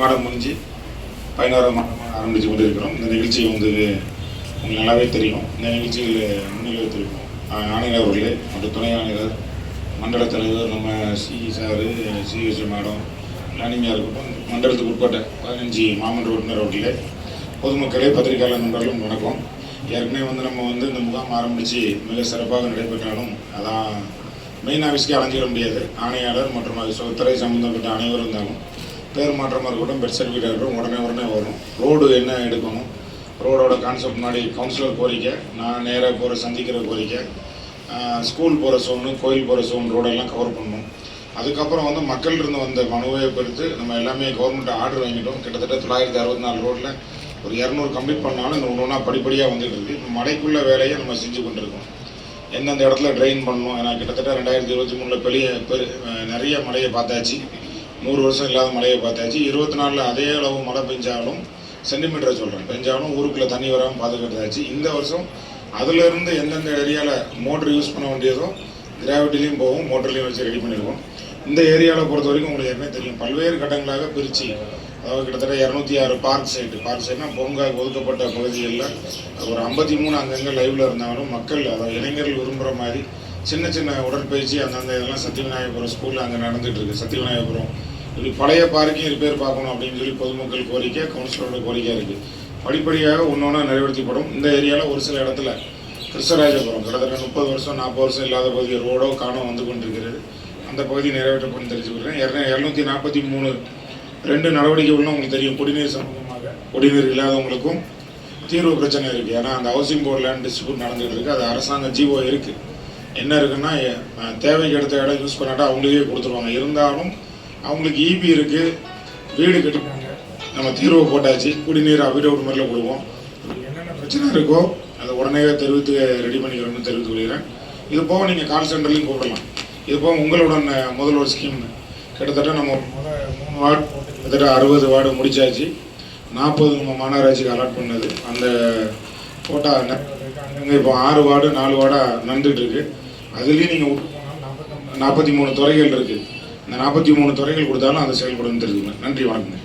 மாடம் முடிஞ்சு பதினாறாம் மாதம் ஆரம்பித்து கொண்டு இருக்கிறோம் இந்த நிகழ்ச்சி வந்து உங்களுக்கு நல்லாவே தெரியும். இந்த நிகழ்ச்சியில் முன்னிலை தெரியும் ஆணையர் அவர்களே மற்றும் துணை ஆணையர் மண்டல தலைவர் நம்ம சி சாரு சிஎஸ்சி மேடம் பிளானிங்காக இருக்கட்டும் மண்டலத்துக்கு உட்பட்ட பதினஞ்சு மாமன்ற உறுப்பினர் அவர்களே பொதுமக்களே பத்திரிகையாளர் நண்பர்களும் வணக்கம். ஏற்கனவே வந்து நம்ம வந்து இந்த முகாம் ஆரம்பித்து மிக சிறப்பாக நடைபெற்றாலும் அதான் மெயின் ஆஃபீஸ்க்கே அலைஞ்சிட முடியாது. ஆணையாளர் மற்றும் அது துறை சம்மந்தப்பட்ட அனைவரும் இருந்தாலும் பேர் மாற்றமாக இருக்கட்டும் பெட் சர்டிஃபிகேட் இருக்கட்டும் உடனே உடனே வரும். ரோடு என்ன எடுக்கணும்? ரோடோட கான்செப்ட் முன்னாடி கவுன்சிலர் கோரிக்கை. நான் நேராக போகிற சந்திக்கிற கோரிக்கை. ஸ்கூல் போகிற சோனு கோயில் போகிற சோன் ரோடெல்லாம் கவர் பண்ணணும். அதுக்கப்புறம் வந்து மக்கள் இருந்து வந்த மனுவை பொறுத்து நம்ம எல்லாமே கவர்மெண்ட் ஆர்டர் வாங்கிட்டோம். கிட்டத்தட்ட தொள்ளாயிரத்தி அறுபத்தி நாலு ரோட்டில் ஒரு இரநூறு கம்ப்ளீட் பண்ணாலும் இந்த ஒன்று ஒன்றா படிப்படியாக வந்துட்டு இருக்கு. இப்போ மழைக்குள்ள வேலையை நம்ம செஞ்சு கொண்டிருக்கோம். எந்தெந்த இடத்துல ட்ரெயின் பண்ணணும்? ஏன்னா கிட்டத்தட்ட ரெண்டாயிரத்தி இருபத்தி மூணில் பெரிய பெரு நிறைய மழையை பார்த்தாச்சு. நூறு வருஷம் இல்லாத மழையை பார்த்தாச்சு. இருபத்தி நாலில் அதே அளவு மழை பெஞ்சாலும் சென்டிமீட்டரை சொல்கிறேன் பெஞ்சாலும் ஊருக்குள்ளே தண்ணி வராமல் பாதுகாத்தாச்சு இந்த வருஷம் அதுலேருந்து எந்தெந்த ஏரியாவில் மோட்ரு யூஸ் பண்ண வேண்டியதோ கிராவிட்டிலையும் போகும் மோட்டர்லையும் வச்சு ரெடி பண்ணிடுவோம் இந்த ஏரியாவில் பொறுத்த வரைக்கும் உங்களுக்கு ஏற்கனவே தெரியும். பல்வேறு கட்டங்களாக பிரித்து அதாவது கிட்டத்தட்ட இரநூத்தி ஆறு பார்க் சைட்டு பார்க் சைட்னா பொங்கா ஒதுக்கப்பட்ட பகுதிகளில் ஒரு ஐம்பத்தி மூணு அங்கங்கே லைவில் இருந்தாலும் மக்கள் அதாவது இளைஞர்கள் விரும்புகிற மாதிரி சின்ன சின்ன உடற்பயிற்சி அந்தந்த இதெல்லாம் சத்தியவிநாயகபுரம் ஸ்கூலில் அங்கே நடந்துட்டு இருக்குது சத்தியவிநாயகபுரம் இப்படி பழைய பார்க்கையும் ரிப்பேர் பார்க்கணும் அப்படின்னு சொல்லி பொதுமக்கள் கோரிக்கை கவுன்சிலரோட கோரிக்கை இருக்குது படிப்படியாக ஒன்று ஒன்றா இந்த ஏரியாவில் ஒரு சில இடத்துல கிருஷ்ணராஜபுரம் கிட்டத்தட்ட முப்பது வருஷம் நாற்பது வருஷம் இல்லாத பகுதி ரோடோ காணோ வந்து கொண்டிருக்கிறது. அந்த பகுதி நிறைவேற்றப்படும் தெரிஞ்சுக்கிறேன் இரநூத்தி நாற்பத்தி மூணு ரெண்டு நடவடிக்கைகளும் உங்களுக்கு தெரியும். குடிநீர் சம்பந்தமாக. குடிநீர் இல்லாதவங்களுக்கும் தீர்வு பிரச்சனை இருக்குது ஏன்னா அந்த ஹவுசிங் போர்டு லேண்ட் டிஸ்ட்ரிபியூட் நடந்துகிட்டு இருக்குது அது அரசாங்க ஜீவோ இருக்குது என்ன இருக்குன்னா தேவைக்கு எடுத்த இடம் யூஸ் பண்ணாட்டா அவங்களுக்கே கொடுத்துருவாங்க. இருந்தாலும் அவங்களுக்கு ஈபி இருக்குது வீடு கட்டிட்டாங்க நம்ம தீர்வு போட்டாச்சு. குடிநீர் அபிடவுட் மாதிரில கொடுப்போம் என்னென்ன பிரச்சனை இருக்கோ அதை உடனே தெரிவித்து ரெடி பண்ணிக்கிறோம்னு தெரிவித்து கொள்கிறேன். இது போக நீங்கள் கால் சென்டர்லையும் கூப்பிடலாம் இது போக உங்களுடன் அஹ், முதல்வர் ஸ்கீம் கிட்டத்தட்ட நம்ம மூணு வார்டு கிட்டத்தட்ட அறுபது வார்டு முடிச்சாச்சு. நாற்பது நம்ம மாநகராட்சிக்கு அலாட் பண்ணது. அந்த கோட்டா இருக்காங்க இப்போ ஆறு வார்டு நாலு வார்டாக நடந்துட்டு இருக்கு அதுலேயும் நீங்கள் நாற்பத்தி மூணு துறைகள் இருக்குது இந்த நாற்பத்தி மூணு துறைகள் கொடுத்தாலும் அதை செயல்படும் தெரிஞ்சுக்கணும் நன்றி வணக்கம்